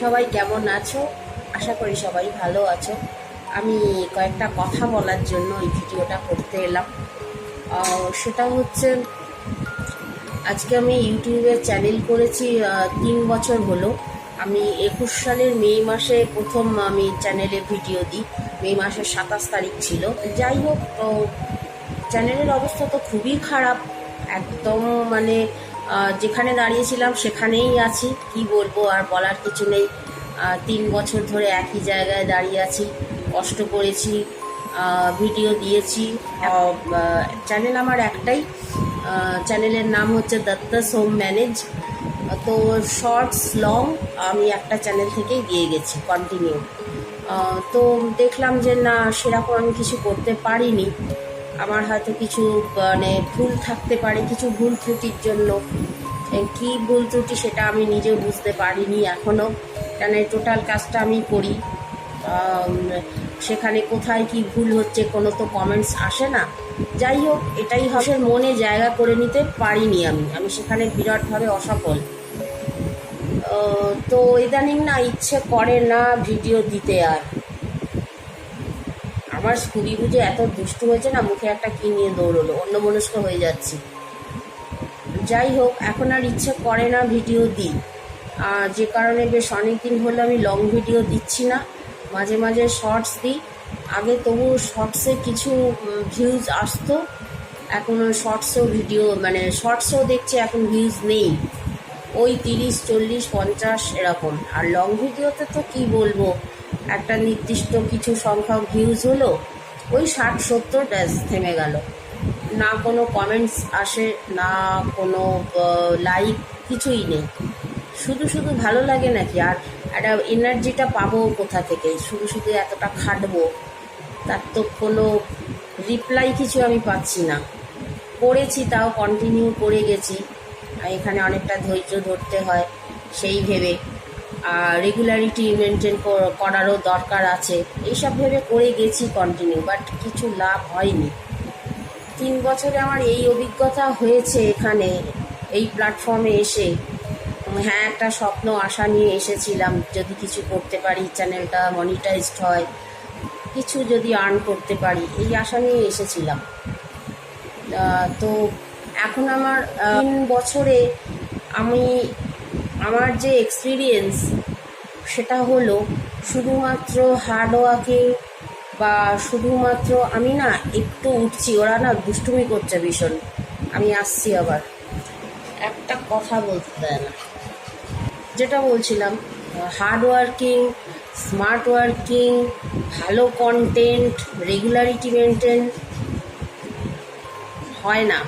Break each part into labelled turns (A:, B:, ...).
A: সবাই কেমন আছো? আশা করি সবাই ভালো আছো। আমি কয়েকটা কথা বলার জন্য এই ভিডিওটা করতে এলাম। সেটা হচ্ছে, আজকে আমি ইউটিউবে চ্যানেল করেছি তিন বছর হলো। আমি একুশ সালের মে মাসে প্রথম আমি চ্যানেলে ভিডিও দিই। মে মাসের সাতাশ তারিখ ছিল। যাই হোক চ্যানেলের অবস্থা তো খুবই খারাপ। একদম মানে যেখানে দাঁড়িয়েছিলাম সেখানেই আছি। কি বলব, আর বলার কিছু নেই। তিন বছর ধরে একই জায়গায় দাঁড়িয়ে আছি। কষ্ট করেছি ভিডিও দিয়েছি। চ্যানেল আমার একটাই। চ্যানেলের নাম হচ্ছে দত্তাস হোম ম্যানেজ। তো শর্টস লং আমি একটা চ্যানেল থেকেই দিয়ে গেছি কন্টিনিউ তো দেখলাম যে না, সেরকম আমি কিছু করতে পারিনি। আমার হয়তো কিছু মানে ভুল থাকতে পারে, কিছু ভুল ত্রুটির জন্য। কি ভুল ত্রুটি সেটা আমি নিজেও বুঝতে পারিনি এখনও কেন টোটাল কাজটা আমি করি। সেখানে কোথায় কি ভুল হচ্ছে কোনো তো কমেন্টস আসে না। যাই হোক, এটাই হসের মনে জায়গা করে নিতে পারিনি আমি। আমি সেখানে বিরাটভাবে অসফল। তো ইদানিং না ইচ্ছে করে না ভিডিও দিতে আর। আমার স্কুলি বুঝে এত দুষ্টু হয়েছে না, মুখে একটা কি নিয়ে দৌড়লো অন্য মনস্ক হয়ে যাচ্ছি। যাই হোক, এখন আর ইচ্ছে করে না ভিডিও দিই। যে কারণে বেশ অনেক দিন হলো আমি লং ভিডিও দিচ্ছি না, মাঝে মাঝে শর্টস দিই। আগে তবু শর্টসে কিছু ভিউজ আসতো, এখন শর্টসেও ভিডিও মানে শর্টসেও দেখছি, এখন ভিউজ নেই। ওই তিরিশ, চল্লিশ, পঞ্চাশ এরকম। আর লং ভিডিওতে তো কি বলব? একটা নির্দিষ্ট কিছু সংখ্যক ভিউজ হলো, ওই ষাট, সত্তর ব্যাস থেমে গেল। না কোনো কমেন্টস আসে, না কোনো লাইক কিছুই নেই। শুধু শুধু ভালো লাগে নাকি? আর একটা এনার্জিটা পাবো কোথা থেকে? শুধু শুধু এতটা খাটবো, তার তো কোনো রিপ্লাই কিছু আমি পাচ্ছি না। করেছি তাও কন্টিনিউ করে গেছি। এখানে অনেকটা ধৈর্য ধরতে হয়, সেই ভেবে। আর রেগুলারিটি মেনটেন করারও দরকার আছে। এইসব ভেবে করে গেছি কন্টিনিউ বাট কিছু লাভ হয়নি। তিন বছরে আমার এই অভিজ্ঞতা হয়েছে এখানে, এই প্ল্যাটফর্মে এসে। হ্যাঁ একটা স্বপ্ন, আশা নিয়ে এসেছিলাম, যদি কিছু করতে পারি চ্যানেলটা মনিটাইজড হয়, কিছু যদি আর্ন করতে পারি, এই আশা নিয়ে এসেছিলাম। তো এখন আমার তিন বছরে আমি আমার যে এক্সপিরিয়েন্স সেটা হলো শুধুমাত্র হার্ড ওয়ার্কিং বা শুধুমাত্র আমি না একটু উঠছি, ওরা না দুষ্টুমি করছে ভীষণ। আমি আসছি আবার। একটা কথা বলতে দেয় না। যেটা বলছিলাম হার্ড ওয়ার্কিং স্মার্ট ওয়ার্কিং ভালো কন্টেন্ট রেগুলারিটি মেনটেন হয় না।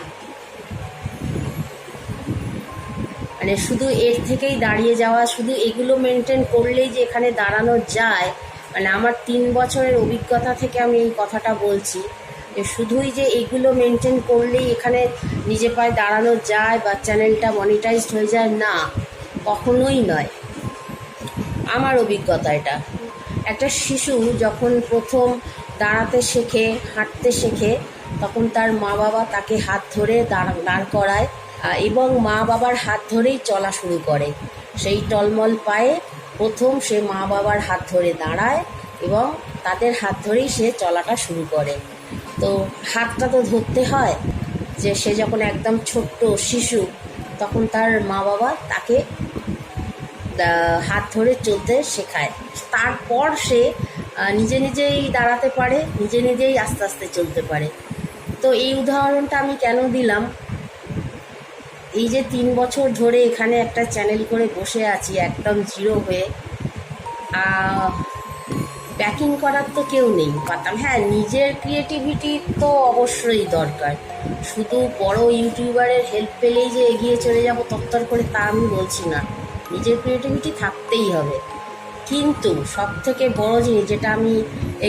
A: মানে শুধু এর থেকেই দাঁড়িয়ে যাওয়া, শুধু এগুলো মেনটেন করলেই যে এখানে দাঁড়ানো যায় মানে আমার তিন বছরের অভিজ্ঞতা থেকে আমি এই কথাটা বলছি। যে শুধুই যে এগুলো মেনটেন করলেই এখানে নিজে পায়ে দাঁড়ানো যায় বা চ্যানেলটা মনিটাইজড হয়ে যায়, না, কখনোই নয়। আমার অভিজ্ঞতা এটা। একটা শিশু যখন প্রথম দাঁড়াতে শেখে, হাঁটতে শেখে, তখন তার মা বাবা তাকে হাত ধরে দাঁড় দাঁড় করায়। এবং মা বাবার হাত ধরেই চলা শুরু করে। সেই টলমল পায়ে প্রথম সে মা বাবার হাত ধরে দাঁড়ায় এবং তাদের হাত ধরেই সে চলাটা শুরু করে। তো হাতটা তো ধরতে হয় যে সে যখন একদম ছোট্ট শিশু, তখন তার মা বাবা তাকে হাত ধরে চলতে শেখায়। তারপর সে নিজে নিজেই দাঁড়াতে পারে, নিজে নিজেই আস্তে আস্তে চলতে পারে। তো এই উদাহরণটা আমি কেন দিলাম? এই যে তিন বছর ধরে এখানে একটা চ্যানেল করে বসে আছি, একদম জিরো হয়ে। প্যাকিং করার তো কেউ নেই পাতাম হ্যাঁ নিজের ক্রিয়েটিভিটি তো অবশ্যই দরকার। শুধু বড় ইউটিউবারের হেল্প পেলেই যে এগিয়ে চলে যাব তত্তর করে তা আমি বলছি না। নিজের ক্রিয়েটিভিটি থাকতেই হবে। কিন্তু সব থেকে বড় জিনিস যেটা আমি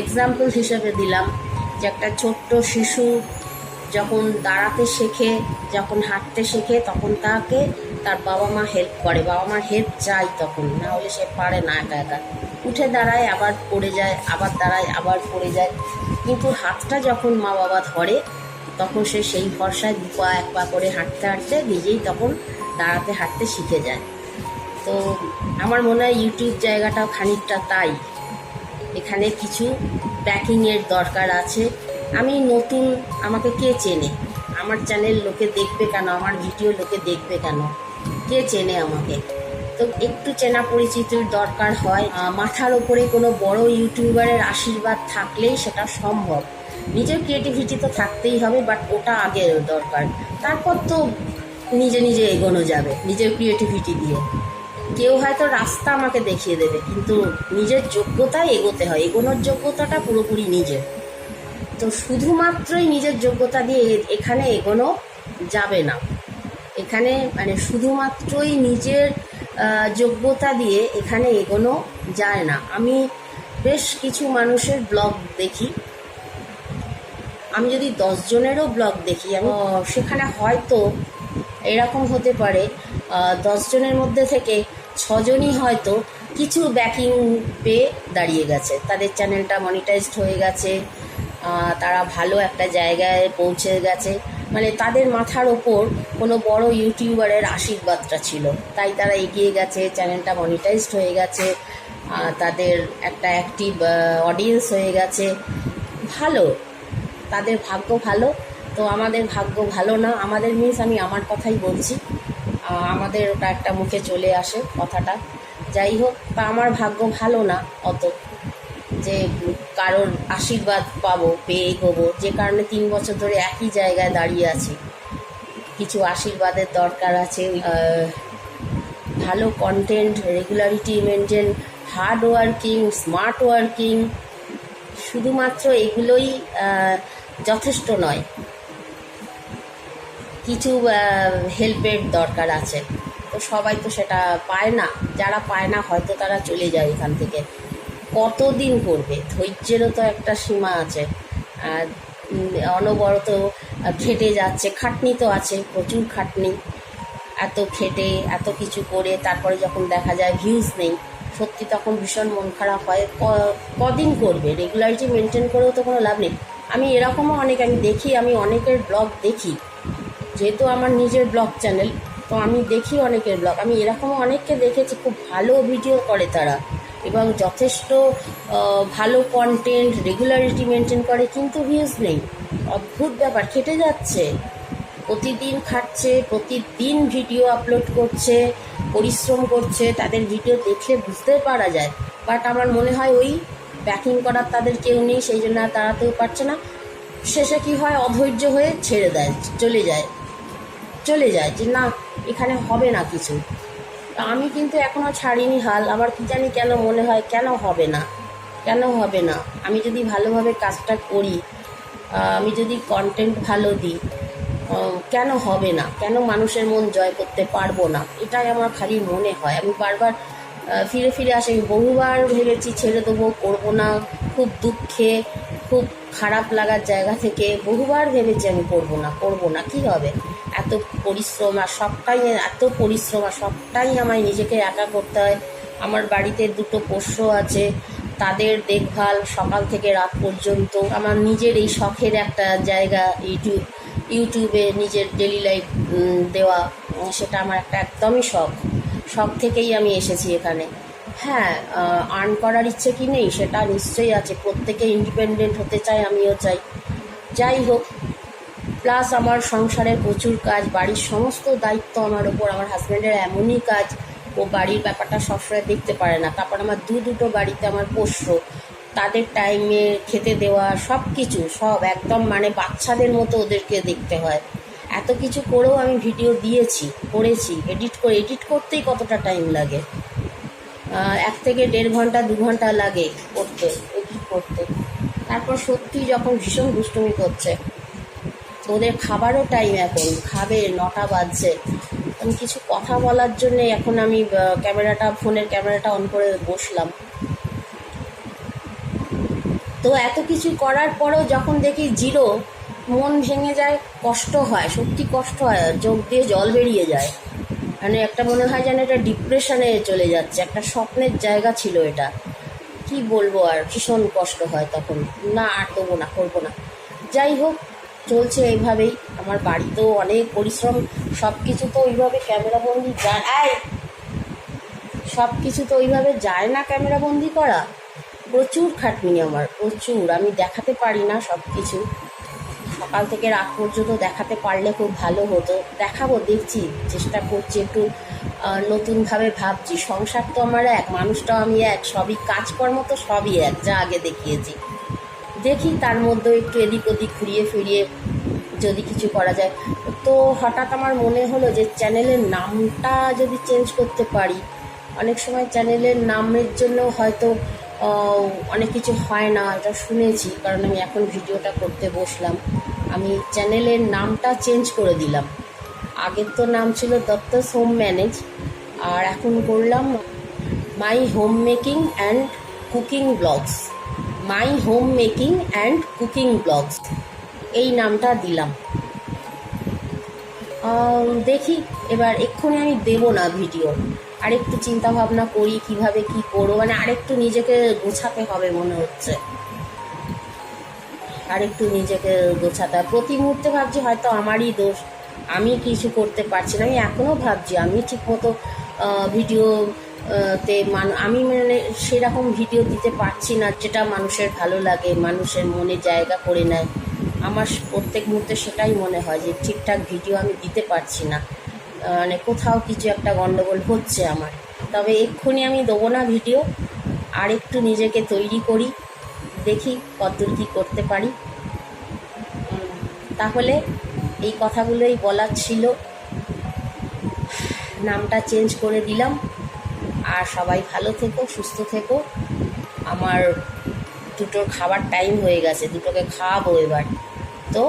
A: এক্সাম্পল হিসেবে দিলাম, যে একটা ছোট্ট শিশু যখন দাঁড়াতে শেখে, যখন হাঁটতে শেখে, তখন তাকে তার বাবা মা হেল্প করে। বাবা মার হেল্প চাই তখন, না হলে সে পারে না একা একা। উঠে দাঁড়ায়, আবার পড়ে যায়, আবার দাঁড়ায়, আবার পড়ে যায়। কিন্তু হাতটা যখন মা বাবা ধরে, তখন সে সেই ভরসায় দু পা, এক পা করে হাঁটতে হাঁটতে নিজেই তখন দাঁড়াতে হাঁটতে শিখে যায়। তো আমার মনে হয় ইউটিউব জায়গাটাও খানিকটা তাই। এখানে কিছু প্যাকিংয়ের দরকার আছে। আমি নতুন, আমাকে কে চেনে? আমার চ্যানেল লোকে দেখবে কেন? আমার ভিডিও লোকে দেখবে কেন? কে চেনে আমাকে? তো একটু চেনা পরিচিতির দরকার হয়। মাথার ওপরে কোনো বড় ইউটিউবারের আশীর্বাদ থাকলেই সেটা সম্ভব। নিজের ক্রিয়েটিভিটি তো থাকতেই হবে বাট ওটা আগে দরকার। তারপর তো নিজে নিজে এগোনো যাবে, নিজের ক্রিয়েটিভিটি দিয়ে। কেউ হয়তো রাস্তা আমাকে দেখিয়ে দেবে, কিন্তু নিজের যোগ্যতায় এগোতে হয়। এগোনোর যোগ্যতাটা পুরোপুরি নিজের। তো শুধুমাত্রই নিজের যোগ্যতা দিয়ে এখানে এগোনো যাবে না। এখানে মানে শুধুমাত্রই নিজের যোগ্যতা দিয়ে এখানে এগোনো যায় না। আমি বেশ কিছু মানুষের ব্লগ দেখি। আমি যদি দশজনেরও ব্লগ দেখি, আমি সেখানে হয়তো এরকম হতে পারে দশজনের মধ্যে থেকে ছজনই হয়তো কিছু ব্যাকিং পেয়ে দাঁড়িয়ে গেছে। তাদের চ্যানেলটা মনিটাইজড হয়ে গেছে। তারা ভালো একটা জায়গায় পৌঁছে গেছে। মানে তাদের মাথার ওপর কোনো বড় ইউটিউবারের আশীর্বাদটা ছিল। তাই তারা এগিয়ে গেছে, চ্যানেলটা মনিটাইজড হয়ে গেছে তাদের একটা অ্যাক্টিভ অডিয়েন্স হয়ে গেছে। ভালো। তাদের ভাগ্য ভালো। তো আমাদের ভাগ্য ভালো না। আমাদের মিন্স আমি আমার কথাই বলছি। আমাদের ওটা একটা মুখে চলে আসে কথাটা। যাই হোক, তা আমার ভাগ্য ভালো না অত। যে কারোর আশীর্বাদ পাবো, পেয়ে এগোবো যে কারণে তিন বছর ধরে একই জায়গায় দাঁড়িয়ে আছি। কিছু আশীর্বাদের দরকার আছে। ভালো content regularity maintain hard working smart working শুধুমাত্র এগুলোই যথেষ্ট নয়। কিছু হেল্পের দরকার আছে। তো সবাই তো সেটা পায় না। যারা পায় না, হয়তো তারা চলে যায় এখান থেকে। কতদিন করবে? ধৈর্যেরও তো একটা সীমা আছে। আর অনবরত খেটে যাচ্ছে। খাটনি তো আছে, প্রচুর খাটনি। এত খেটে, এত কিছু করে, তারপরে যখন দেখা যায় ভিউজ নেই, সত্যি তখন ভীষণ মন খারাপ হয়। কদিন করবে? রেগুলারিটি মেনটেন করেও তো কোনো লাভ নেই। আমি এরকমও অনেক, আমি দেখি, আমি অনেকের ব্লগ দেখি, যেহেতু আমার নিজের ব্লগ চ্যানেল তো আমি দেখি অনেকের ব্লগ আমি এরকমও অনেককে দেখেছি, খুব ভালো ভিডিও করে তারা। এবং যথেষ্ট ভালো কন্টেন্ট রেগুলারিটি মেনটেন করে, কিন্তু ভিউজ নেই। অদ্ভুত ব্যাপার, খেটে যাচ্ছে। প্রতিদিন খাচ্ছে, প্রতিদিন ভিডিও আপলোড করছে, পরিশ্রম করছে, তাদের ভিডিও দেখলে বুঝতে পারা যায়। বাট আমার মনে হয় ওই ব্যাকিং করার তাদের কেউ নেই, সেই জন্য আর তাড়াতেও পারছে না। শেষে কি হয়, অধৈর্য হয়ে ছেড়ে দেয়, চলে যায়। চলে যায় যে, না, এখানে হবে না কিছু। আমি কিন্তু এখনও ছাড়িনি হাল। আমার কি জানি কেন মনে হয়, কেন হবে না? কেন হবে না? আমি যদি ভালোভাবে কাজটা করি আমি যদি কন্টেন্ট ভালো দিই কেন হবে না? কেন মানুষের মন জয় করতে পারব না? এটাই আমার খালি মনে হয়। আমি বারবার ফিরে ফিরে আসি। বহুবার ভেবেছি ছেড়ে দেবো, করব না। খুব দুঃখে, খুব খারাপ লাগার জায়গা থেকে বহুবার ভেবেছি আমি করব না করব না। কি হবে? এত পরিশ্রম আর সবটাই, এত পরিশ্রম আর সবটাই আমায় নিজেকে একা করতে হয়। আমার বাড়িতে দুটো পোষ্য আছে, তাদের দেখভাল সকাল থেকে রাত পর্যন্ত। আমার নিজের এই শখের একটা জায়গা ইউটিউব, ইউটিউবে নিজের ডেলি লাইফ দেওয়া সেটা আমার একটা একদমই শখ। শখ থেকেই আমি এসেছি এখানে। হ্যাঁ আর্ন করার ইচ্ছে কি নেই? সেটা নিশ্চয়ই আছে। প্রত্যেকে ইন্ডিপেন্ডেন্ট হতে চাই আমিও চাই। যাই হোক প্লাস আমার সংসারের প্রচুর কাজ, বাড়ির সমস্ত দায়িত্ব আমার ওপর, আমার হাজব্যান্ডের এমনই কাজ, ও বাড়ির ব্যাপারটা সবসময় দেখতে পারে না। তারপর আমার দু দুটো বাড়িতে আমার পোষ্য, তাদের টাইমে খেতে দেওয়া সব কিছু সব একদম মানে বাচ্চাদের মতো ওদেরকে দেখতে হয়। এত কিছু করেও আমি ভিডিও দিয়েছি, করেছি এডিট করে এডিট করতেই কতটা টাইম লাগে? এক থেকে দেড় ঘণ্টা, দু ঘণ্টা লাগে করতে এডিট করতে। তারপর সত্যি যখন ভীষণ দুষ্টুমি করছে ওদের খাবারও টাইম এখন। খাবে, নটা বাজছে। আমি কিছু কথা বলার জন্য এখন আমি ক্যামেরাটা, ফোনের ক্যামেরাটা অন করে বসলাম। তো এত কিছু করার পরেও যখন দেখি জিরো, মন ভেঙে যায়, কষ্ট হয়, সত্যি কষ্ট হয়, চোখ দিয়ে জল বেরিয়ে যায়। মানে একটা মনে হয় যেন এটা ডিপ্রেশনে চলে যাচ্ছে, একটা স্বপ্নের জায়গা ছিল এটা। কি বলব আর, ভীষণ কষ্ট হয় তখন। না, আর দেবো না, করব না। যাই হোক চলছে এইভাবেই। আমার বাড়িতেও অনেক পরিশ্রম সব কিছু তো ওইভাবে ক্যামেরা বন্দি যা আয় সব কিছু তো ওইভাবে যায় না ক্যামেরা বন্দি করা। প্রচুর খাটনি আমার, প্রচুর। আমি দেখাতে পারি না সব কিছু সকাল থেকে রাত পর্যন্ত দেখাতে পারলে খুব ভালো হতো। দেখাবো, দেখছি, চেষ্টা করছি একটু নতুনভাবে ভাবছি। সংসার তো আমার এক, মানুষটাও আমি এক, সবই কাজকর্ম তো সবই এক, যা আগে দেখিয়েছি। দেখি, তার মধ্যেও একটু এদিক ওদিক ঘুরিয়ে ফিরিয়ে যদি কিছু করা যায়। তো হঠাৎ আমার মনে হলো যে চ্যানেলের নামটা যদি চেঞ্জ করতে পারি। অনেক সময় চ্যানেলের নামের জন্য হয়তো অনেক কিছু হয় না, এটা শুনেছি। কারণ আমি এখন ভিডিওটা করতে বসলাম। আমি চ্যানেলের নামটা চেঞ্জ করে দিলাম। আগের তো নাম ছিল দত্তস হোম ম্যানেজ, আর এখন করলাম my home making and cooking blogs. My home making and cooking blogs. এই নামটা দিলাম। দেখি, এবার এক্ষুনি আমি দেব না ভিডিও। আরেকটু চিন্তা ভাবনা করি, কীভাবে কি করব মানে আরেকটু নিজেকে গোছাতে হবে মনে হচ্ছে। আরেকটু নিজেকে গোছাতে হবে। প্রতি মুহূর্তে ভাবছি হয়তো আমারই দোষ। আমি কিছু করতে পারছি না, আমি এখনও ভাবছি, আমি ঠিকমতো ভিডিও তে মান আমি মানে সেরকম ভিডিও দিতে পারছি না যেটা মানুষের ভালো লাগে, মানুষের মনে জায়গা করে নেয়। আমার প্রত্যেক মুহূর্তে সেটাই মনে হয় যে ঠিকঠাক ভিডিও আমি দিতে পারছি না। মানে কোথাও কিছু একটা গণ্ডগোল হচ্ছে আমার। তবে এক্ষুনি আমি দেবো না ভিডিও আর একটু নিজেকে তৈরি করি, দেখি কতদূর কী করতে পারি। তাহলে এই কথাগুলোই বলার ছিল। নামটা চেঞ্জ করে দিলাম। আর সবাই ভালো থেকো, সুস্থ থেকো। আমার দুটোর খাবার টাইম হয়ে গেছে, দুটোকে খাওয়াবো এবার। তো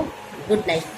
A: গুড নাইট